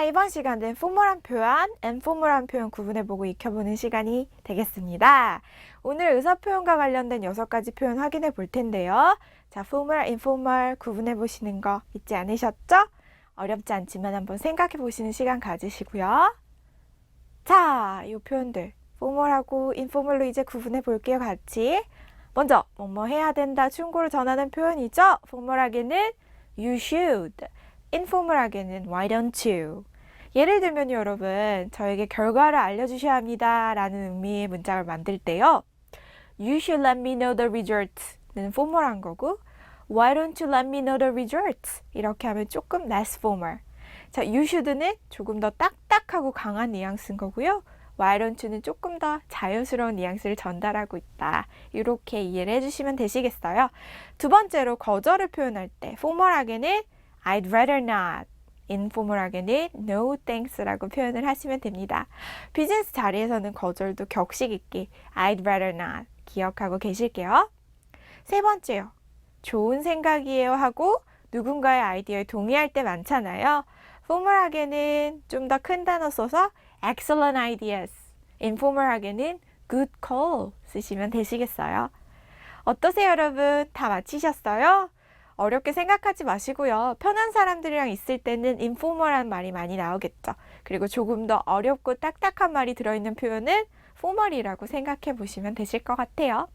자, 이번 시간은 포멀한 표현, 앤포멀한 표현 구분해보고 익혀보는 시간이 되겠습니다. 오늘 의사표현과 관련된 여섯 가지 표현 확인해 볼 텐데요. 자, 포멀, 인포멀 구분해보시는 거 잊지 않으셨죠? 어렵지 않지만 한번 생각해 보시는 시간 가지시고요. 자, 이 표현들 포멀하고 인포멀로 이제 구분해 볼게요, 같이. 먼저 뭐뭐 해야 된다 충고를 전하는 표현이죠. 포멀하게는 you should, 인포멀하게는 why don't you. 예를 들면 여러분 저에게 결과를 알려주셔야 합니다 라는 의미의 문장을 만들 때요. You should let me know the result는 포멀한 거고 Why don't you let me know the results? 이렇게 하면 조금 less formal. 자, you should는 조금 더 딱딱하고 강한 뉘앙스인 거고요. Why don't you는 조금 더 자연스러운 뉘앙스를 전달하고 있다. 이렇게 이해를 해주시면 되시겠어요. 두 번째로 거절을 표현할 때 formal하게는 I'd rather not. 인포멀하게는 no thanks라고 표현을 하시면 됩니다. 비즈니스 자리에서는 거절도 격식 있게 I'd rather not 기억하고 계실게요. 세 번째요. 좋은 생각이에요 하고 누군가의 아이디어에 동의할 때 많잖아요. 포멀하게는 좀 더 큰 단어 써서 excellent ideas, informal하게는 good call 쓰시면 되시겠어요. 어떠세요, 여러분? 다 마치셨어요? 어렵게 생각하지 마시고요. 편한 사람들이랑 있을 때는 인포멀한 말이 많이 나오겠죠. 그리고 조금 더 어렵고 딱딱한 말이 들어있는 표현은 포멀이라고 생각해 보시면 되실 것 같아요.